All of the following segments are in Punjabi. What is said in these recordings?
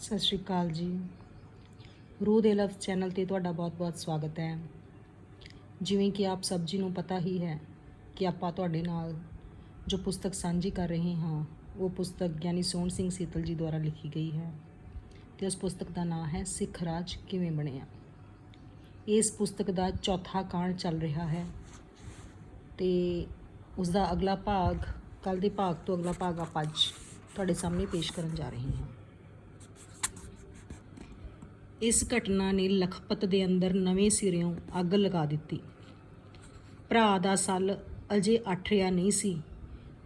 ਸਤਿ ਸ਼੍ਰੀ ਅਕਾਲ ਜੀ। ਰੂਹ ਦੇ ਲਫ਼ਜ਼ ਚੈਨਲ ਤੇ ਤੁਹਾਡਾ ਬਹੁਤ-ਬਹੁਤ ਸਵਾਗਤ ਹੈ। ਜਿਵੇਂ ਕਿ ਆਪ ਸਭ ਜੀ ਨੂੰ ਪਤਾ ਹੀ ਹੈ ਕਿ ਆਪਾਂ ਤੁਹਾਡੇ ਨਾਲ ਜੋ ਪੁਸਤਕ ਸਾਂਝੀ ਕਰ ਰਹੇ ਹਾਂ, ਉਹ ਪੁਸਤਕ ਗਿਆਨੀ ਸੋਹਣ ਸਿੰਘ ਸੀਤਲ ਜੀ ਦੁਆਰਾ ਲਿਖੀ ਗਈ ਹੈ ਤੇ ਉਸ ਪੁਸਤਕ ਦਾ ਨਾਮ ਹੈ ਸਿੱਖ ਰਾਜ ਕਿਵੇਂ ਬਣਿਆ। ਇਸ ਪੁਸਤਕ ਦਾ ਚੌਥਾ ਕਾਂਡ ਚੱਲ ਰਿਹਾ ਹੈ ਤੇ ਉਸ ਦਾ ਅਗਲਾ ਭਾਗ ਕੱਲ ਦੇ ਭਾਗ ਤੋਂ ਅਗਲਾ ਭਾਗ ਆਪਾਂ ਅੱਜ ਤੁਹਾਡੇ ਸਾਹਮਣੇ ਪੇਸ਼ ਕਰਨ ਜਾ ਰਹੇ ਹਾਂ। ਇਸ ਘਟਨਾ ਨੇ ਲਖਪਤ ਦੇ ਅੰਦਰ ਨਵੇਂ ਸਿਰਿਓਂ ਅੱਗ ਲਗਾ ਦਿੱਤੀ। ਭਰਾ ਦਾ ਸੱਲ ਅਜੇ ਅੱਠਿਆ ਨਹੀਂ ਸੀ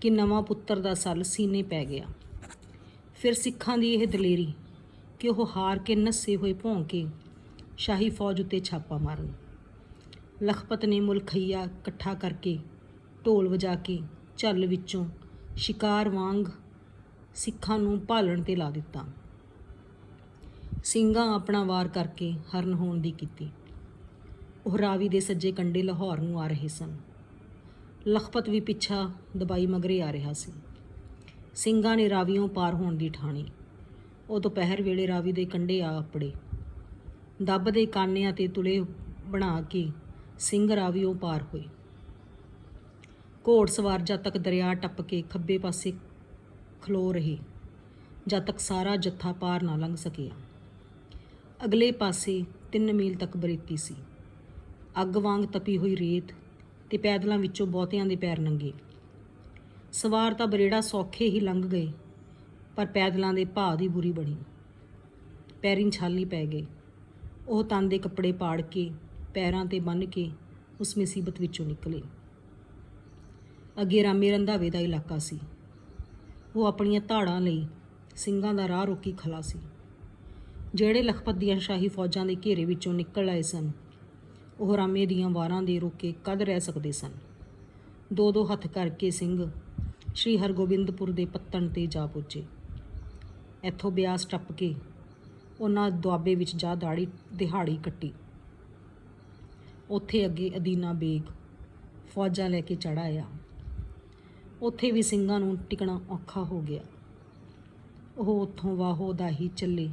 ਕਿ ਨਵਾਂ ਪੁੱਤਰ ਦਾ ਸੱਲ ਸੀਨੇ ਪੈ ਗਿਆ। ਫਿਰ ਸਿੱਖਾਂ ਦੀ ਇਹ ਦਲੇਰੀ ਕਿ ਉਹ ਹਾਰ ਕੇ ਨੱਸੇ ਹੋਏ ਭੌਂਕੇ ਸ਼ਾਹੀ ਫੌਜ ਉੱਤੇ ਛਾਪਾ ਮਾਰਨ। ਲਖਪਤ ਨੇ ਮੁਲਖਈਆ ਇਕੱਠਾ ਕਰਕੇ ਢੋਲ ਵਜਾ ਕੇ ਝੱਲ ਵਿੱਚੋਂ ਸ਼ਿਕਾਰ ਵਾਂਗ ਸਿੱਖਾਂ ਨੂੰ ਭਾਲਣ ਤੇ ਲਾ ਦਿੱਤਾ। ਸਿੰਘਾਂ ਆਪਣਾ ਵਾਰ ਕਰਕੇ ਹਰਨ ਹੋਣ ਦੀ ਕੀਤੀ। ਉਹ ਰਾਵੀ ਦੇ ਸੱਜੇ ਕੰਡੇ ਲਾਹੌਰ ਨੂੰ ਆ ਰਹੇ ਸਨ। ਲਖਪਤ ਵੀ ਪਿੱਛਾ ਦਬਾਈ ਮਗਰੇ ਆ ਰਿਹਾ ਸੀ। ਸਿੰਘਾਂ ਨੇ ਰਾਵੀਓਂ ਪਾਰ ਹੋਣ ਦੀ ਠਾਣੀ। ਉਹ ਦੁਪਹਿਰ ਵੇਲੇ ਰਾਵੀ ਦੇ ਕੰਢੇ ਆ ਆਪੜੇ ਦੱਬ ਦੇ ਕਾਨਿਆਂ ਤੇ ਤੁਲੇ ਬਣਾ ਕੇ ਸਿੰਘ ਰਾਵੀਓਂ ਪਾਰ ਹੋਏ। ਘੋੜ ਸਵਾਰ ਜਦ ਤੱਕ ਦਰਿਆ ਟੱਪ ਕੇ ਖੱਬੇ ਪਾਸੇ ਖਲੋ ਰਹੇ, ਜਦ ਤੱਕ ਸਾਰਾ ਜੱਥਾ ਪਾਰ ਨਾ ਲੰਘ ਸਕਿਆ। ਅਗਲੇ ਪਾਸੇ 3 ਮੀਲ ਤੱਕ ਬਰੇਤੀ ਸੀ। ਅੱਗ ਵਾਂਗ ਤਪੀ ਹੋਈ ਰੇਤ ਤੇ ਪੈਦਲਾਂ ਵਿੱਚੋਂ ਬਹੁਤਿਆਂ ਦੇ ਪੈਰ ਨੰਗੇ। ਸਵਾਰ ਤਾਂ ਬਰੇੜਾ ਸੌਖੇ ਹੀ ਲੰਘ ਗਏ, ਪਰ ਪੈਦਲਾਂ ਦੇ ਭਾਅ ਦੀ ਬੁਰੀ ਬਣੀ। ਪੈਰੀਂ ਛਾਲੀ ਪੈ ਗਏ। ਉਹ ਤਨ ਦੇ ਕੱਪੜੇ ਪਾੜ ਕੇ, ਪੈਰਾਂ ਤੇ ਬੰਨ੍ਹ ਕੇ ਉਸ ਮੁਸੀਬਤ ਵਿੱਚੋਂ ਨਿਕਲੇ। ਅੱਗੇ ਰਾਮੇ ਰੰਧਾਵੇ ਦਾ ਇਲਾਕਾ ਸੀ। ਉਹ ਆਪਣੀਆਂ ਧਾੜਾਂ ਲਈ ਸਿੰਘਾਂ ਦਾ ਰਾਹ ਰੋਕੀ ਖਲਾ ਸੀ। ਜਿਹੜੇ ਲਖਪਤ ਦੀਆਂ ਸ਼ਾਹੀ ਫੌਜਾਂ ਦੇ ਘੇਰੇ ਵਿੱਚੋਂ ਨਿਕਲ ਆਏ ਸਨ, ਉਹ ਰਾਮੇ ਦੀਆਂ ਵਾਰਾਂ ਦੇ ਰੋਕੇ ਕਦ ਰਹਿ ਸਕਦੇ ਸਨ? ਦੋ ਦੋ ਹੱਥ ਕਰਕੇ ਸਿੰਘ ਸ਼੍ਰੀ ਹਰਗੋਬਿੰਦਪੁਰ ਦੇ ਪੱਤਣ ਤੇ ਜਾ ਪੁੱਜੇ। ਇੱਥੋਂ ਬਿਆਸ ਟੱਪ ਕੇ ਉਹਨਾਂ ਦੁਆਬੇ ਵਿੱਚ ਜਾ ਦਾੜੀ ਦਿਹਾੜੀ ਕੱਟੀ। ਉੱਥੇ ਅੱਗੇ ਅਦੀਨਾ ਬੇਗ ਫੌਜਾਂ ਲੈ ਕੇ ਚੜ੍ਹ ਆਇਆ। ਉੱਥੇ ਵੀ ਸਿੰਘਾਂ ਨੂੰ ਟਿਕਣਾ ਔਖਾ ਹੋ ਗਿਆ। ਉਹ ਉੱਥੋਂ ਵਾਹੋ ਦਾ ਹੀ ਚੱਲੇ।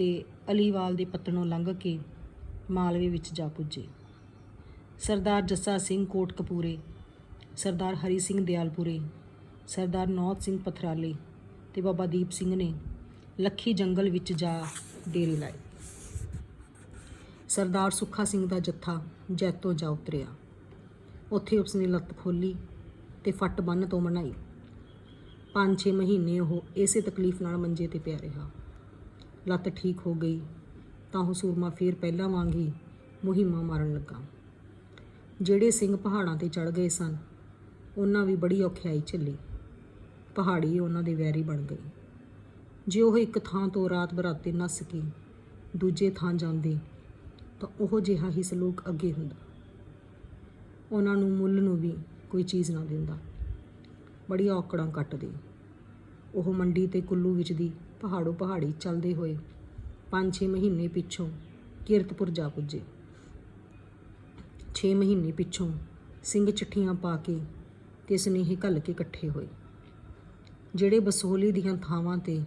ਤੇ ਅਲੀਵਾਲ ਦੇ ਪੱਤਣੋਂ ਲੰਘ ਕੇ ਮਾਲਵੇ ਵਿੱਚ ਜਾ ਪੁੱਜੇ। ਸਰਦਾਰ ਜੱਸਾ ਸਿੰਘ ਕੋਟਕਪੂਰੇ, ਸਰਦਾਰ ਹਰੀ ਸਿੰਘ ਦਿਆਲਪੁਰੇ, ਸਰਦਾਰ ਨੌਤ ਸਿੰਘ ਪਥਰਾਲੇ ਤੇ ਬਾਬਾ ਦੀਪ ਸਿੰਘ ਨੇ ਲੱਖੀ ਜੰਗਲ ਵਿੱਚ ਜਾ ਡੇਰੇ ਲਾਏ। ਸਰਦਾਰ ਸੁੱਖਾ ਸਿੰਘ ਦਾ ਜੱਥਾ ਜੈਤੋ ਜਾ ਉਤਰਿਆ। ਉੱਥੇ ਉਸਨੇ ਲੱਤ ਖੋਲੀ ਤੇ ਫੱਟ ਬੰਨ ਤੋਂ ਮਨਾਈ। 5-6 ਮਹੀਨੇ ਉਹ ਇਸੇ ਤਕਲੀਫ ਨਾਲ ਮੰਜੇ ਤੇ ਪਿਆ ਰਿਹਾ। ਲੱਤ ਠੀਕ ਹੋ ਗਈ ਤਾਂ ਉਹ ਸੂਰਮਾ ਫੇਰ ਪਹਿਲਾਂ ਵਾਂਗ ਹੀ ਮੁਹਿੰਮਾਂ ਮਾਰਨ ਲੱਗਾ। ਜਿਹੜੇ ਸਿੰਘ ਪਹਾੜਾਂ ਤੇ ਚੜ ਗਏ ਸਨ, ਉਹਨਾਂ ਵੀ ਬੜੀ ਔਖਿਆਈ ਝੱਲੀ। ਪਹਾੜੀ ਉਹਨਾਂ ਦੇ ਵੈਰੀ ਬਣ ਗਏ ਜੇ ਉਹ ਇੱਕ ਥਾਂ ਤੋਂ ਰਾਤ ਬਰਾਤੇ ਨੱਸ ਕੇ ਦੂਜੇ ਥਾਂ ਜਾਂਦੇ ਤਾਂ ਉਹ ਜਿਹਾ ਹੀ ਸਲੂਕ ਅੱਗੇ ਹੁੰਦਾ। ਉਹਨਾਂ ਨੂੰ ਮੁੱਲ ਨੂੰ ਵੀ ਕੋਈ ਚੀਜ਼ ਨਾ ਦਿੰਦਾ। ਬੜੀ ਔਕੜਾਂ ਕੱਟਦੇ। ਉਹ ਮੰਡੀ ਤੇ ਕੁੱਲੂ ਵਿੱਚ ਦੀ ਪਹਾੜੋ ਪਹਾੜੀ ਚੱਲਦੇ ਹੋਏ 5-6 ਮਹੀਨੇ ਪਿੱਛੋਂ ਕੀਰਤਪੁਰ ਜਾ ਪੁੱਜੇ। 6 ਮਹੀਨੇ ਪਿੱਛੋਂ ਸਿੰਘ ਚਿੱਠੀਆਂ ਪਾ ਕੇ ਤੇ ਸੁਨੇਹੇ ਘੱਲ ਕੇ ਇਕੱਠੇ ਹੋਏ। ਜਿਹੜੇ ਬਸੋਲੀ ਦੀਆਂ ਥਾਵਾਂ ਤੇ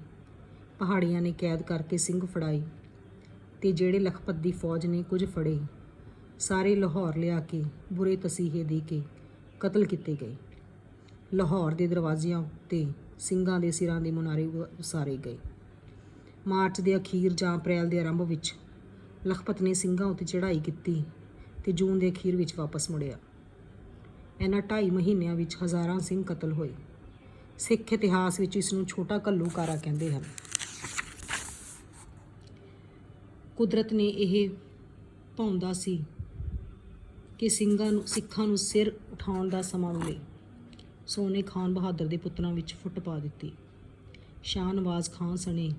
ਪਹਾੜੀਆਂ ਨੇ ਕੈਦ ਕਰਕੇ ਸਿੰਘ ਫੜਾਈ ਤੇ ਜਿਹੜੇ ਲਖਪਤ ਦੀ ਫੌਜ ਨੇ ਕੁਝ ਫੜੇ, ਸਾਰੇ ਲਾਹੌਰ ਲਿਆ ਕੇ ਬੁਰੇ ਤਸੀਹੇ ਦੇ ਕੇ ਕਤਲ ਕੀਤੇ ਗਏ। ਲਾਹੌਰ ਦੇ ਦਰਵਾਜ਼ਿਆਂ ਉੱਤੇ ਸਿੰਘਾਂ ਦੇ ਸਿਰਾਂ ਦੇ ਮੁਨਾਰੇ ਉਸਾਰੇ ਗਏ। ਮਾਰਚ ਦੇ ਅਖੀਰ ਜਾਂ ਅਪ੍ਰੈਲ ਦੇ ਆਰੰਭ ਵਿੱਚ ਲਖਪਤ ਨੇ ਸਿੰਘਾਂ ਉੱਤੇ ਚੜ੍ਹਾਈ ਕੀਤੀ ਤੇ ਜੂਨ ਦੇ ਅਖੀਰ ਵਿੱਚ ਵਾਪਸ ਮੁੜਿਆ। ਇਹਨਾਂ 2.5 ਮਹੀਨਿਆਂ ਵਿੱਚ ਹਜ਼ਾਰਾਂ ਸਿੰਘ ਕਤਲ ਹੋਏ। ਸਿੱਖ ਇਤਿਹਾਸ ਵਿੱਚ ਇਸ ਨੂੰ ਛੋਟਾ ਘੱਲੂਕਾਰਾ ਕਹਿੰਦੇ ਹਨ। ਕੁਦਰਤ ਨੇ ਇਹ ਭਾਉਂਦਾ ਸੀ ਕਿ ਸਿੰਘਾਂ ਨੂੰ, ਸਿੱਖਾਂ ਨੂੰ ਸਿਰ ਉਠਾਉਣ ਦਾ ਸਮਾਂ ਮਿਲੇ। ਸੋਨੇ ਖਾਨ ਬਹਾਦਰ ਦੇ ਪੁੱਤਰਾਂ ਵਿੱਚ ਫੁੱਟ ਪਾ ਦਿੱਤੀ। ਸ਼ਾਹ ਨਵਾਜ਼ ਖਾਨ ਸਣੇ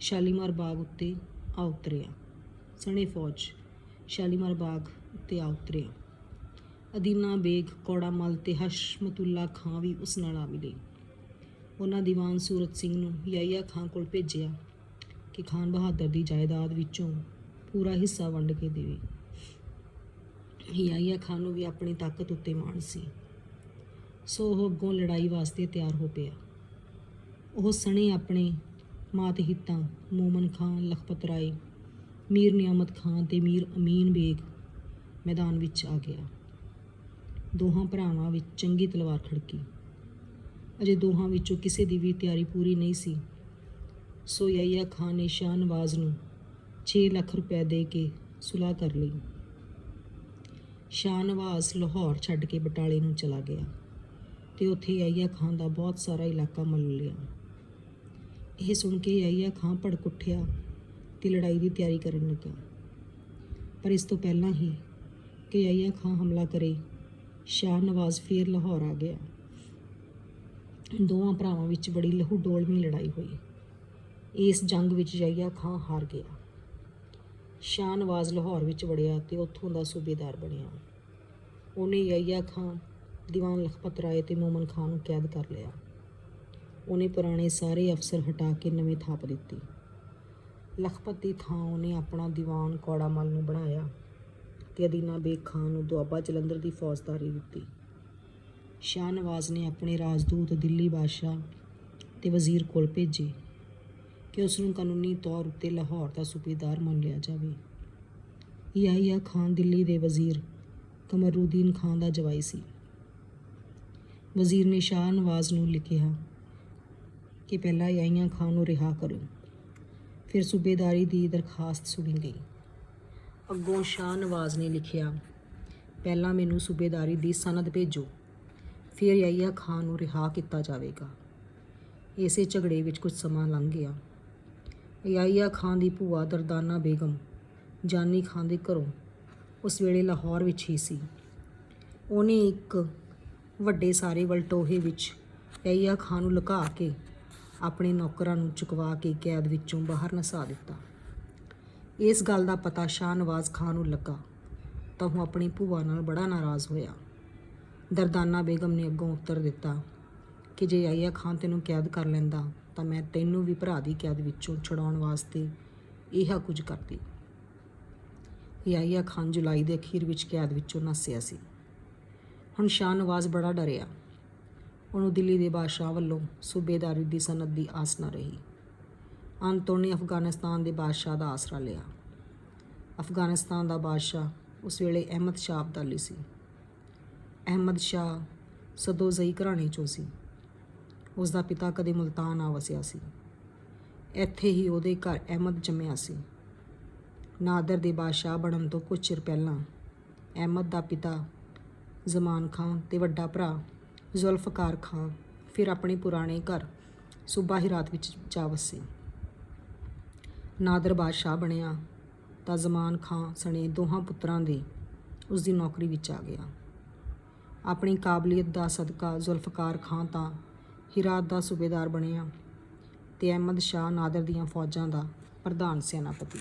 ਸ਼ਾਲੀਮਾਰ ਬਾਗ ਉੱਤੇ ਆ ਉਤਰਿਆ। ਸਣੇ ਫੌਜ ਸ਼ਾਲੀਮਾਰ ਬਾਗ ਉੱਤੇ ਆ ਉਤਰਿਆ। ਅਦੀਨਾ ਬੇਗ, ਕੋੜਾ ਮਲ ਤੇ ਹਸ਼ਮਤੁੱਲਾ ਖਾਂ ਵੀ ਉਸ ਨਾਲ ਆ ਮਿਲੇ। ਉਹਨਾਂ ਦੀਵਾਨ ਸੂਰਤ ਸਿੰਘ ਨੂੰ ਯਾਇਆ ਖਾਂ ਕੋਲ ਭੇਜਿਆ ਕਿ ਖਾਨ ਬਹਾਦਰ ਦੀ ਜਾਇਦਾਦ ਵਿੱਚੋਂ ਪੂਰਾ ਹਿੱਸਾ ਵੰਡ ਕੇ ਦੇਵੇ। ਯਾਇਆ ਖਾਨ ਨੂੰ ਵੀ ਆਪਣੀ ਤਾਕਤ ਉੱਤੇ ਮਾਣ ਸੀ। ਸੋ ਉਹ ਅੱਗੋਂ ਲੜਾਈ ਵਾਸਤੇ ਤਿਆਰ ਹੋ ਪਿਆ। ਉਹ ਸਣੇ ਆਪਣੇ ਮਾਤ ਹਿੱਤਾਂ, ਮੋਮਨ ਖਾਂ ਲਖਪਤ ਰਾਏ, ਮੀਰ ਨਿਆਮਤ ਖਾਂ ਤੇ ਮੀਰ ਅਮੀਨ ਬੇਗ ਮੈਦਾਨ ਵਿੱਚ ਆ ਗਿਆ। ਦੋਹਾਂ ਭਰਾਵਾਂ ਵਿੱਚ ਚੰਗੀ ਤਲਵਾਰ ਖੜਕੀ। ਅਜੇ ਦੋਹਾਂ ਵਿੱਚੋਂ ਕਿਸੇ ਦੀ ਵੀ ਤਿਆਰੀ ਪੂਰੀ ਨਹੀਂ ਸੀ। ਸੋ ਯਹੀਆ ਖਾਨ ਨੇ ਸ਼ਾਹਨਵਾਜ਼ ਨੂੰ 6 ਲੱਖ ਰੁਪਏ ਦੇ ਕੇ ਸੁਲਾਹ ਕਰ ਲਈ। ਸ਼ਾਹਨਵਾਜ਼ ਲਾਹੌਰ ਛੱਡ ਕੇ ਬਟਾਲੇ ਨੂੰ ਚਲਾ ਗਿਆ। ਤੇ ਉੱਥੇ ਯਹੀਆ ਖਾਨ ਦਾ ਬਹੁਤ ਸਾਰਾ ਇਲਾਕਾ ਮੱਲ ਲਿਆ। ਇਹ ਸੁਣ ਕੇ ਯਹੀਆ ਖਾਨ ਭੜਕ ਉੱਠਿਆ ਤੇ ਲੜਾਈ ਦੀ ਤਿਆਰੀ ਕਰਨ ਲੱਗਾ। ਪਰ ਇਸ ਤੋਂ ਪਹਿਲਾਂ ਹੀ ਕਿ ਯਹੀਆ ਖਾਨ ਹਮਲਾ ਕਰੇ, ਸ਼ਾਹ ਨਵਾਜ਼ ਫੇਰ ਲਾਹੌਰ ਆ ਗਿਆ। ਦੋਵਾਂ ਭਰਾਵਾਂ ਵਿੱਚ ਬੜੀ ਲਹੂ ਡੋਲਵੀਂ ਲੜਾਈ ਹੋਈ। ਇਸ ਜੰਗ ਵਿੱਚ ਯਹੀਆ ਖਾਨ ਹਾਰ ਗਿਆ। ਸ਼ਾਹ ਨਵਾਜ਼ ਲਾਹੌਰ ਵਿੱਚ ਵੜਿਆ ਤੇ ਉੱਥੋਂ ਦਾ ਸੂਬੇਦਾਰ ਬਣਿਆ। ਉਹਨੇ ਯਹੀਆ ਖਾਨ ਦੀਵਾਨ ਲਖਪਤ ਰਾਏ ਤੇ ਮੋਮਨ ਖਾਨ ਨੂੰ ਕੈਦ ਕਰ ਲਿਆ। ਉਹਨੇ ਪੁਰਾਣੇ ਸਾਰੇ ਅਫਸਰ ਹਟਾ ਕੇ ਨਵੇਂ ਥਾਪ ਦਿੱਤੀ। ਲਖਪਤ ਦੀ ਥਾਂ ਉਹਨੇ ਆਪਣਾ ਦੀਵਾਨ ਕੌੜਾਮਲ ਨੂੰ ਬਣਾਇਆ ਤੇ ਅਦੀਨਾ ਬੇਗ ਖਾਨ ਨੂੰ ਦੁਆਬਾ ਜਲੰਧਰ ਦੀ ਫੌਜਦਾਰੀ ਦਿੱਤੀ। ਸ਼ਾਹ ਨਵਾਜ਼ ਨੇ ਆਪਣੇ ਰਾਜਦੂਤ ਦਿੱਲੀ ਬਾਦਸ਼ਾਹ ਤੇ ਵਜ਼ੀਰ ਕੋਲ ਭੇਜੇ ਕਿ ਉਸ ਨੂੰ ਕਾਨੂੰਨੀ ਤੌਰ ਉੱਤੇ ਲਾਹੌਰ ਦਾ ਸੂਬੇਦਾਰ ਮੰਨ ਲਿਆ ਜਾਵੇ। ਯਾਹਿਆ ਖਾਨ ਦਿੱਲੀ ਦੇ ਵਜ਼ੀਰ ਕਮਰੂਦੀਨ ਖਾਨ ਦਾ ਜਵਾਈ ਸੀ। ਵਜ਼ੀਰ ਨੇ ਸ਼ਾਹ ਨਵਾਜ਼ ਨੂੰ ਲਿਖਿਆ, ਕਿ ਪਹਿਲਾਂ ਯਾਈਆਂ ਖਾਨ ਨੂੰ ਰਿਹਾ ਕਰੋ। ਫਿਰ ਸੂਬੇਦਾਰੀ ਦੀ ਦਰਖਾਸਤ ਸੁਣੀ ਗਈ। ਅੱਗੋਂ ਸ਼ਾਹ ਨਵਾਜ਼ ਨੇ ਲਿਖਿਆ, ਪਹਿਲਾਂ ਮੈਨੂੰ ਸੂਬੇਦਾਰੀ ਦੀ ਸਨਦ ਭੇਜੋ, ਫਿਰ ਯਾਹਿਆ ਖਾਨ ਨੂੰ ਰਿਹਾ ਕੀਤਾ ਜਾਵੇਗਾ। ਇਸੇ ਝਗੜੇ ਵਿੱਚ ਕੁਝ ਸਮਾਂ ਲੰਘ ਗਿਆ। ਯਾਈਆ ਖਾਨ ਦੀ ਭੂਆ ਦਰਦਾਨਾ ਬੇਗਮ, ਜਾਨੀ ਖਾਨ ਦੇ ਘਰੋਂ, ਉਸ ਵੇਲੇ ਲਾਹੌਰ ਵਿੱਚ ਹੀ ਸੀ। ਉਹਨੇ ਇੱਕ ਵੱਡੇ ਸਾਰੇ ਵਲਟੋਹੇ ਵਿੱਚ ਯਾਹਿਆ ਖਾਂ ਨੂੰ ਲੁਕਾ ਕੇ ਆਪਣੇ ਨੌਕਰਾਂ ਨੂੰ ਚੁਕਵਾ ਕੇ ਕੈਦ ਵਿੱਚੋਂ ਬਾਹਰ ਨਸਾ ਦਿੱਤਾ। ਇਸ ਗੱਲ ਦਾ ਪਤਾ ਸ਼ਾਹ ਨਵਾਜ਼ ਖਾਨ ਨੂੰ ਲੱਗਾ ਤਾਂ ਉਹ ਆਪਣੀ ਭੂਆ ਨਾਲ ਬੜਾ ਨਾਰਾਜ਼ ਹੋਇਆ। ਦਰਦਾਨਾ ਬੇਗਮ ਨੇ ਅੱਗੋਂ ਉੱਤਰ ਦਿੱਤਾ ਕਿ ਜੇ ਯਾਹਿਆ ਖਾਨ ਤੈਨੂੰ ਕੈਦ ਕਰ ਲੈਂਦਾ ਤਾਂ ਮੈਂ ਤੈਨੂੰ ਵੀ ਭਰਾ ਦੀ ਕੈਦ ਵਿੱਚੋਂ ਛੁਡਾਉਣ ਵਾਸਤੇ ਇਹ ਕੁਝ ਕਰਦੀ। ਯਾਹਿਆ ਖਾਨ ਜੁਲਾਈ ਦੇ ਅਖੀਰ ਵਿੱਚ ਕੈਦ ਵਿੱਚੋਂ ਨੱਸਿਆ ਸੀ। ਹੁਣ ਸ਼ਾਹ ਨਵਾਜ਼ ਬੜਾ ਡਰਿਆ। ਉਹਨੂੰ ਦਿੱਲੀ ਦੇ ਬਾਦਸ਼ਾਹ ਵੱਲੋਂ ਸੂਬੇਦਾਰੀ ਦੀ ਸਨਦ ਦੀ ਆਸ ਨਾ ਰਹੀ। ਅੰਤ ਉਹਨੇ ਅਫਗਾਨਿਸਤਾਨ ਦੇ ਬਾਦਸ਼ਾਹ ਦਾ ਆਸਰਾ ਲਿਆ। ਅਫਗਾਨਿਸਤਾਨ ਦਾ ਬਾਦਸ਼ਾਹ ਉਸ ਵੇਲੇ ਅਹਿਮਦ ਸ਼ਾਹ ਅਬਦਾਲੀ ਸੀ। ਅਹਿਮਦ ਸ਼ਾਹ ਸਦੋਜ਼ਈ ਘਰਾਣੇ ਚੋਂ ਸੀ। ਉਸ ਦਾ ਪਿਤਾ ਕਦੇ ਮੁਲਤਾਨ ਆ ਵਸਿਆ ਸੀ। ਇੱਥੇ ਹੀ ਉਹਦੇ ਘਰ ਅਹਿਮਦ ਜੰਮਿਆ ਸੀ। ਨਾਦਰ ਦੇ ਬਾਦਸ਼ਾਹ ਬਣਨ ਤੋਂ ਕੁਝ ਚਿਰ ਪਹਿਲਾਂ ਅਹਿਮਦ ਦਾ ਪਿਤਾ ਜ਼ਮਾਨ ਖਾਨ ਤੇ ਵੱਡਾ ਭਰਾ ਜ਼ੁਲਫਕਾਰ ਖਾਨ, ਫਿਰ ਆਪਣੇ ਪੁਰਾਣੇ ਘਰ ਸੂਬਾ ਹਿਰਾਤ ਵਿੱਚ ਜਾ ਵਸੇ। ਨਾਦਰ ਬਾਦਸ਼ਾਹ ਬਣਿਆ ਤਾਂ ਜ਼ਮਾਨ ਖਾਨ ਸਣੇ ਦੋਹਾਂ ਪੁੱਤਰਾਂ ਦੇ ਉਸ ਦੀ ਨੌਕਰੀ ਵਿੱਚ ਆ ਗਿਆ। ਆਪਣੀ ਕਾਬਲੀਅਤ ਦਾ ਸਦਕਾ ਜ਼ੁਲਫਕਾਰ ਖਾਨ ਤਾਂ ਹਿਰਾਤ ਦਾ ਸੂਬੇਦਾਰ ਬਣਿਆ ਤੇ ਅਹਿਮਦ ਸ਼ਾਹ ਨਾਦਰ ਦੀਆਂ ਫੌਜਾਂ ਦਾ ਪ੍ਰਧਾਨ ਸੈਨਾਪਤੀ।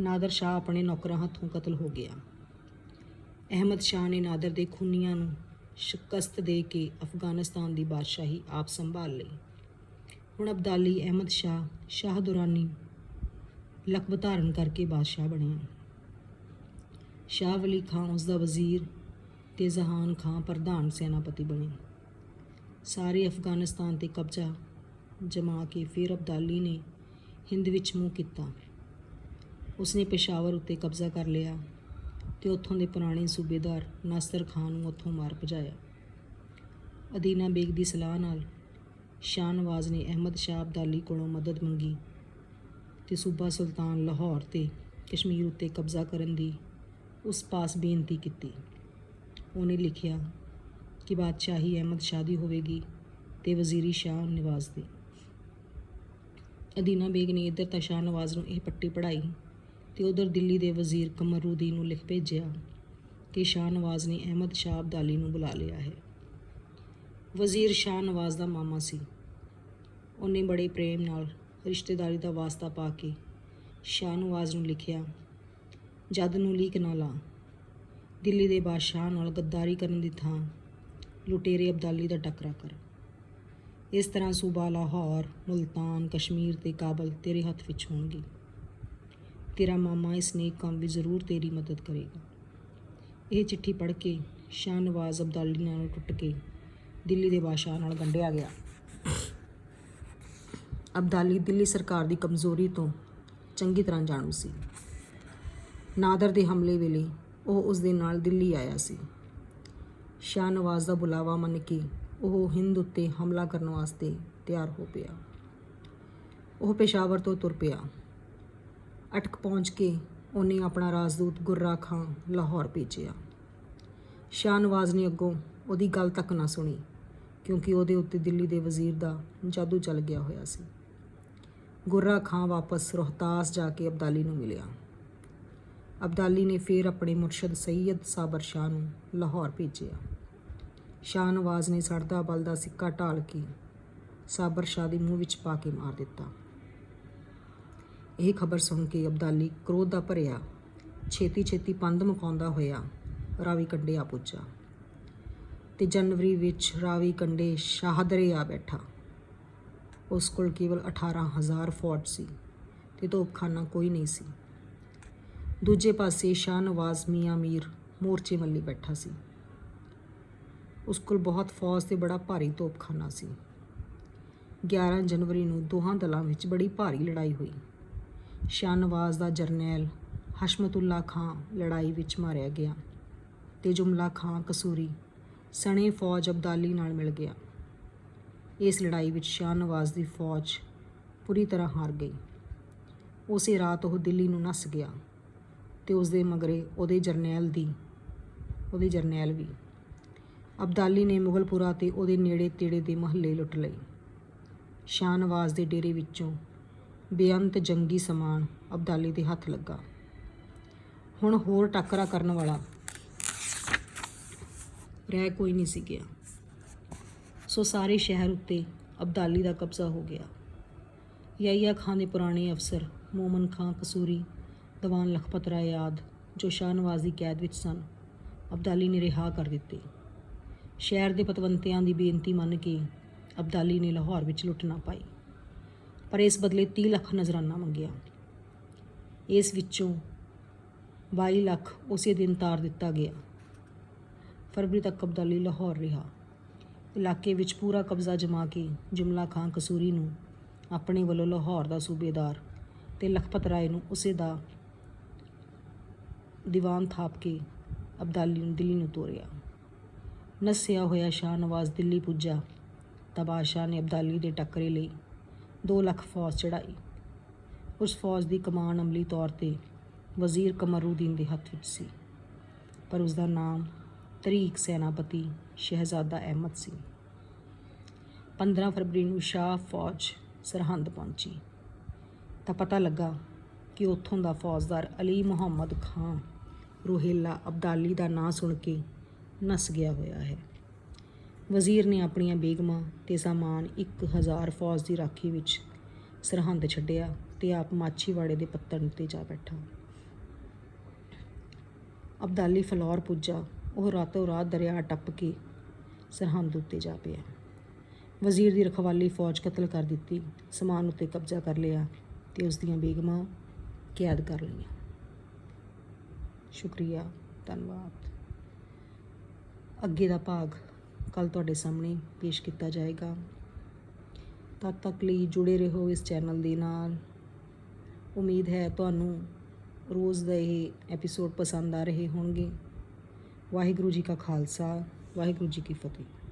ਨਾਦਰ ਸ਼ਾਹ ਆਪਣੇ ਨੌਕਰਾਂ ਹੱਥੋਂ ਕਤਲ ਹੋ ਗਿਆ। ਅਹਿਮਦ ਸ਼ਾਹ ਨੇ ਨਾਦਰ ਦੇ ਖੂਨੀਆਂ ਨੂੰ ਸ਼ਿਕਸਤ ਦੇ ਕੇ ਅਫਗਾਨਿਸਤਾਨ ਦੀ ਬਾਦਸ਼ਾਹੀ ਆਪ ਸੰਭਾਲ ਲਈ। ਹੁਣ ਅਬਦਾਲੀ ਅਹਿਮਦ ਸ਼ਾਹ ਸ਼ਾਹ ਦੁਰਾਨੀ ਲਕਬ ਧਾਰਨ ਕਰਕੇ ਬਾਦਸ਼ਾਹ ਬਣਿਆ। ਸ਼ਾਹ ਵਲੀ ਖਾਨ ਉਸ ਦਾ ਵਜ਼ੀਰ ਤੇ ਜ਼ਹਾਨ ਖਾਨ ਪ੍ਰਧਾਨ ਸੈਨਾਪਤੀ ਬਣੇ। ਸਾਰੇ ਅਫਗਾਨਿਸਤਾਨ ਤੇ ਕਬਜ਼ਾ ਜਮਾ ਕੇ ਫਿਰ ਅਬਦਾਲੀ ਨੇ ਹਿੰਦ ਵਿੱਚ ਮੂੰਹ ਕੀਤਾ। ਉਸਨੇ ਪੇਸ਼ਾਵਰ ਉੱਤੇ ਕਬਜ਼ਾ ਕਰ ਲਿਆ ਤੇ ਉੱਥੋਂ ਦੇ ਪੁਰਾਣੇ ਸੂਬੇਦਾਰ ਨਾਸਰ ਖਾਨ ਨੂੰ ਉੱਥੋਂ ਮਾਰ ਭਜਾਇਆ। ਅਦੀਨਾ ਬੇਗ ਦੀ ਸਲਾਹ ਨਾਲ ਸ਼ਾਹ ਨਵਾਜ਼ ਨੇ ਅਹਿਮਦ ਸ਼ਾਹ ਅਬਦਾਲੀ ਕੋਲੋਂ ਮਦਦ ਮੰਗੀ ਤੇ ਸੂਬਾ ਸੁਲਤਾਨ ਲਾਹੌਰ ਤੇ ਕਸ਼ਮੀਰ ਉੱਤੇ ਕਬਜ਼ਾ ਕਰਨ ਦੀ ਉਸ ਪਾਸ ਬੇਨਤੀ ਕੀਤੀ। ਉਹਨੇ ਲਿਖਿਆ ਕਿ ਬਾਦਸ਼ਾਹੀ ਅਹਿਮਦ ਸ਼ਾਹ ਦੀ ਹੋਵੇਗੀ ਤੇ ਵਜ਼ੀਰੀ ਸ਼ਾਹ ਨਵਾਜ਼ ਦੀ। ਅਦੀਨਾ ਬੇਗ ਨੇ ਇੱਧਰ ਤਾਂ ਸ਼ਾਹ ਨਵਾਜ਼ ਨੂੰ ਇਹ ਪੱਟੀ ਪੜਾਈ ਤੇ ਉਧਰ ਦਿੱਲੀ ਦੇ ਵਜ਼ੀਰ ਕਮਰੂਦੀਨ ਨੂੰ ਲਿਖ ਭੇਜਿਆ ਕਿ ਸ਼ਾਹ ਨਵਾਜ਼ ਨੇ ਅਹਿਮਦ ਸ਼ਾਹ ਅਬਦਾਲੀ ਨੂੰ ਬੁਲਾ ਲਿਆ ਹੈ। ਵਜ਼ੀਰ ਸ਼ਾਹ ਨਵਾਜ਼ ਦਾ ਮਾਮਾ ਸੀ। ਉਹਨੇ ਬੜੇ ਪ੍ਰੇਮ ਨਾਲ ਰਿਸ਼ਤੇਦਾਰੀ ਦਾ ਵਾਸਤਾ ਪਾ ਕੇ ਸ਼ਾਹ ਨਵਾਜ਼ ਨੂੰ ਲਿਖਿਆ, ਜਦ ਨੂੰ ਲੀਕ ਨਾ ਲਾ। ਦਿੱਲੀ ਦੇ ਬਾਦਸ਼ਾਹ ਨਾਲ ਗੱਦਾਰੀ ਕਰਨ ਦੀ ਥਾਂ ਲੁਟੇਰੇ ਅਬਦਾਲੀ ਦਾ ਟੱਕਰਾ ਕਰ। ਇਸ ਤਰ੍ਹਾਂ ਸੂਬਾ ਲਾਹੌਰ, ਮੁਲਤਾਨ, ਕਸ਼ਮੀਰ ਤੇ ਕਾਬਲ ਤੇਰੇ ਹੱਥ ਵਿੱਚ ਹੋਣਗੇ। ਤੇਰਾ ਮਾਮਾ ਇਸ ਨੇਕ ਕੰਮ ਵਿੱਚ ਜ਼ਰੂਰ ਤੇਰੀ ਮਦਦ ਕਰੇਗਾ। ਇਹ ਚਿੱਠੀ ਪੜ੍ਹ ਕੇ ਸ਼ਾਹ ਨਵਾਜ਼ ਅਬਦਾਲੀ ਨਾਲ ਟੁੱਟ ਕੇ ਦਿੱਲੀ ਦੇ ਬਾਦਸ਼ਾਹ ਨਾਲ ਵੰਡਿਆ ਗਿਆ। ਅਬਦਾਲੀ ਦਿੱਲੀ ਸਰਕਾਰ ਦੀ ਕਮਜ਼ੋਰੀ ਤੋਂ ਚੰਗੀ ਤਰ੍ਹਾਂ ਜਾਣੂ ਸੀ। ਨਾਦਰ ਦੇ ਹਮਲੇ ਵੇਲੇ ਉਹ ਉਸ ਦੇ ਨਾਲ ਦਿੱਲੀ ਆਇਆ ਸੀ। ਸ਼ਾਹ ਨਵਾਜ਼ ਦਾ ਬੁਲਾਵਾ ਮੰਨ ਕੇ ਉਹ ਹਿੰਦ ਉੱਤੇ ਹਮਲਾ ਕਰਨ ਵਾਸਤੇ ਤਿਆਰ ਹੋ ਪਿਆ। ਉਹ ਪੇਸ਼ਾਵਰ ਤੋਂ ਤੁਰ ਪਿਆ। ਅਟਕ ਪਹੁੰਚ ਕੇ ਉਹਨੇ ਆਪਣਾ ਰਾਜਦੂਤ ਗੁਰਰਾ ਖਾਂ ਲਾਹੌਰ ਭੇਜਿਆ। ਸ਼ਾਹਨਵਾਜ਼ ਨੇ ਅੱਗੋਂ ਉਹਦੀ ਗੱਲ ਤੱਕ ਨਾ ਸੁਣੀ, ਕਿਉਂਕਿ ਉਹਦੇ ਉੱਤੇ ਦਿੱਲੀ ਦੇ ਵਜ਼ੀਰ ਦਾ ਜਾਦੂ ਚੱਲ ਗਿਆ ਹੋਇਆ ਸੀ। ਗੁਰਰਾ ਖਾਂ ਵਾਪਸ ਰੋਹਤਾਸ ਜਾ ਕੇ ਅਬਦਾਲੀ ਨੂੰ ਮਿਲਿਆ। ਅਬਦਾਲੀ ਨੇ ਫਿਰ ਆਪਣੇ ਮੁਰਸ਼ਦ ਸੈਯਦ ਸਾਬਰ ਸ਼ਾਹ ਨੂੰ ਲਾਹੌਰ ਭੇਜਿਆ। ਸ਼ਾਹ ਨਵਾਜ਼ ਨੇ ਸੜਦਾ ਬਲ ਦਾ ਸਿੱਕਾ ਢਾਲ ਕੇ ਸਾਬਰ ਸ਼ਾਹ ਦੇ ਮੂੰਹ ਵਿੱਚ ਪਾ ਕੇ ਮਾਰ ਦਿੱਤਾ। ਇਹ ਖਬਰ ਸੁਣ ਕੇ ਅਬਦਾਲੀ ਕ੍ਰੋਧ ਦਾ ਭਰਿਆ ਛੇਤੀ ਛੇਤੀ ਪੰਧ ਮੁਕਾਉਂਦਾ ਹੋਇਆ, ਰਾਵੀ ਕੰਡੇ ਆ ਪੁੱਜਾ ਤੇ ਜਨਵਰੀ ਵਿੱਚ ਰਾਵੀ ਕੰਡੇ ਸ਼ਾਹਦਰੇ ਆ ਬੈਠਾ। ਉਸ ਕੋਲ ਕੇਵਲ 18000 ਫੌਜ ਸੀ ਤੇ ਤੋਪਖਾਨਾ ਕੋਈ ਨਹੀਂ ਸੀ। ਦੂਜੇ ਪਾਸੇ ਸ਼ਾਹ ਨਵਾਜ਼ ਮੀਆਂ ਮੀਰ ਮੋਰਚੇ ਮੱਲੀ ਬੈਠਾ ਸੀ। ਉਸ ਕੋਲ ਬਹੁਤ ਫੌਜ ਤੇ ਬੜਾ ਭਾਰੀ ਤੋਪਖਾਨਾ ਸੀ। 11 ਜਨਵਰੀ ਨੂੰ ਦੋਹਾਂ ਦਲਾਂ ਵਿੱਚ ਬੜੀ ਭਾਰੀ ਲੜਾਈ ਹੋਈ। ਸ਼ਾਹਨਵਾਜ਼ ਦਾ ਜਰਨੈਲ ਹਸ਼ਮਤੁੱਲਾ ਖਾਂ ਲੜਾਈ ਵਿੱਚ ਮਾਰਿਆ ਗਿਆ ਤੇ ਜੁਮਲਾ ਖਾਂ ਕਸੂਰੀ ਸਣੇ ਫੌਜ ਅਬਦਾਲੀ ਨਾਲ ਮਿਲ ਗਿਆ। ਇਸ ਲੜਾਈ ਵਿੱਚ ਸ਼ਾਹਨਵਾਜ਼ ਦੀ ਫੌਜ ਪੂਰੀ ਤਰ੍ਹਾਂ ਹਾਰ ਗਈ। ਉਸੇ ਰਾਤ ਉਹ ਦਿੱਲੀ ਨੂੰ ਨੱਸ ਗਿਆ ਤੇ ਉਸ ਦੇ ਮਗਰੇ ਉਹਦੇ ਜਰਨੈਲ ਦੀ, ਉਹਦੇ ਜਰਨੈਲ ਵੀ। ਅਬਦਾਲੀ ਨੇ ਮੁਗਲਪੁਰਾ ਤੇ ਉਹਦੇ ਨੇੜੇ ਤੇੜੇ ਦੇ ਮਹੱਲੇ ਲੁੱਟ ਲਏ ਸ਼ਾਹਨਵਾਜ਼ ਦੇ ਡੇਰੇ ਵਿੱਚੋਂ ਬੇਅੰਤ ਜੰਗੀ ਸਮਾਨ ਅਬਦਾਲੀ ਦੇ ਹੱਥ ਲੱਗਾ। ਹੁਣ ਹੋਰ ਟੱਕਰਾ ਕਰਨ ਵਾਲਾ ਰਹਿ ਕੋਈ ਨਹੀਂ ਸੀ ਗਿਆ। ਸੋ ਸਾਰੇ ਸ਼ਹਿਰ ਉੱਤੇ ਅਬਦਾਲੀ ਦਾ ਕਬਜ਼ਾ ਹੋ ਗਿਆ। ਯਹੀਆ ਖਾਨ ਦੇ ਪੁਰਾਣੇ ਅਫਸਰ ਮੋਮਨ ਖਾਂ ਕਸੂਰੀ, ਦੀਵਾਨ ਲਖਪਤ ਰਾਏ ਆਦ ਜੋ ਸ਼ਾਹਨਵਾਜ਼ੀ ਕੈਦ ਵਿੱਚ ਸਨ, ਅਬਦਾਲੀ ਨੇ ਰਿਹਾ ਕਰ ਦਿੱਤੇ। ਸ਼ਹਿਰ ਦੇ ਪਤਵੰਤਿਆਂ ਦੀ ਬੇਨਤੀ ਮੰਨ ਕੇ ਅਬਦਾਲੀ ਨੇ ਲਾਹੌਰ ਵਿੱਚ ਲੁੱਟ ਨਾ ਪਾਈ। ਪਰ ਇਸ ਬਦਲੇ 30 ਲੱਖ ਨਜ਼ਰਾਨਾ ਮੰਗਿਆ। ਇਸ ਵਿੱਚੋਂ 22 ਲੱਖ ਉਸੇ ਦਿਨ ਤਾਰ ਦਿੱਤਾ ਗਿਆ। ਫਰਵਰੀ ਤੱਕ ਅਬਦਾਲੀ ਲਾਹੌਰ ਰਿਹਾ। ਇਲਾਕੇ ਵਿੱਚ ਪੂਰਾ ਕਬਜ਼ਾ ਜਮਾ ਕੇ ਜੁਮਲਾ ਖਾਂ ਕਸੂਰੀ ਨੂੰ ਆਪਣੇ ਵੱਲੋਂ ਲਾਹੌਰ ਦਾ ਸੂਬੇਦਾਰ ਤੇ ਲਖਪਤ ਰਾਏ ਨੂੰ ਉਸੇ ਦਾ ਦੀਵਾਨ ਥਾਪ ਕੇ ਅਬਦਾਲੀ ਨੂੰ ਦਿੱਲੀ ਨੂੰ ਤੋਰਿਆ। ਨਸਿਆ ਹੋਇਆ ਸ਼ਾਹ ਨਵਾਜ਼ ਦਿੱਲੀ ਪੁੱਜਾ ਤਾਂ ਬਾਦਸ਼ਾਹ ਨੇ ਅਬਦਾਲੀ ਦੇ ਟੱਕਰੇ ਲਈ 2 ਲੱਖ ਫੌਜ ਚੜਾਈ ਉਸ ਫੌਜ ਦੀ ਕਮਾਨ ਅਮਲੀ ਤੌਰ ਤੇ ਵਜ਼ੀਰ ਕਮਰੂਦੀਨ ਦੇ ਹੱਥ ਵਿੱਚ ਸੀ, ਪਰ ਉਸ ਦਾ ਨਾਮ ਤਰੀਕ ਸੈਨਾਪਤੀ ਸ਼ਹਿਜ਼ਾਦਾ ਅਹਿਮਦ ਸੀ। 15 ਫਰਵਰੀ ਨੂੰ ਸ਼ਾਹ ਫੌਜ ਸਰਹੰਦ ਪਹੁੰਚੀ। ਤਾਂ ਪਤਾ ਲੱਗਾ ਕਿ ਉੱਥੋਂ ਦਾ ਫੌਜਦਾਰ ਅਲੀ ਮੁਹੰਮਦ ਖਾਨ ਰੋਹਿਲਾ ਅਬਦਾਲੀ ਦਾ ਨਾਂ ਸੁਣ ਕੇ ਨਸ ਗਿਆ ਹੋਇਆ ਹੈ। ਵਜ਼ੀਰ ਨੇ ਆਪਣੀਆਂ ਬੇਗਮਾਂ ਤੇ ਸਾਮਾਨ 1000 ਫੌਜ ਦੀ ਰਾਖੀ ਵਿੱਚ ਸਰਹੰਦ ਛੱਡਿਆ ਤੇ ਆਪ ਮਾਛੀਵਾੜੇ ਦੇ ਪੱਤਣ ਤੇ ਜਾ ਬੈਠਾ। ਅਬਦਾਲੀ ਫਲੌਰ ਪੁੱਜਾ, ਉਹ ਰਾਤੋਂ ਰਾਤ ਦਰਿਆ ਟੱਪ ਕੇ ਸਰਹੰਦ ਉੱਤੇ ਜਾ ਪਿਆ। ਵਜ਼ੀਰ ਦੀ ਰਖਵਾਲੀ ਫੌਜ ਕਤਲ ਕਰ ਦਿੱਤੀ, ਸਮਾਨ ਉੱਤੇ ਕਬਜ਼ਾ ਕਰ ਲਿਆ ਤੇ ਉਸ ਦੀਆਂ ਬੇਗਮਾਂ ਕੈਦ ਕਰ ਲਈਆਂ। ਸ਼ੁਕਰੀਆ, ਧੰਨਵਾਦ। ਅੱਗੇ ਦਾ ਭਾਗ ਕੱਲ ਤੁਹਾਡੇ ਸਾਹਮਣੇ ਪੇਸ਼ ਕੀਤਾ ਜਾਏਗਾ। ਤਦ ਤੱਕ ਲਈ ਜੁੜੇ ਰਹੋ ਇਸ ਚੈਨਲ ਦੇ ਨਾਲ। ਉਮੀਦ ਹੈ ਤੁਹਾਨੂੰ ਰੋਜ਼ ਦਾ ਇਹ ਐਪੀਸੋਡ ਪਸੰਦ ਆ ਰਹੇ ਹੋਣਗੇ। ਵਾਹਿਗੁਰੂ ਜੀ ਕਾ ਖਾਲਸਾ, ਵਾਹਿਗੁਰੂ ਜੀ ਕੀ ਫਤਿਹ।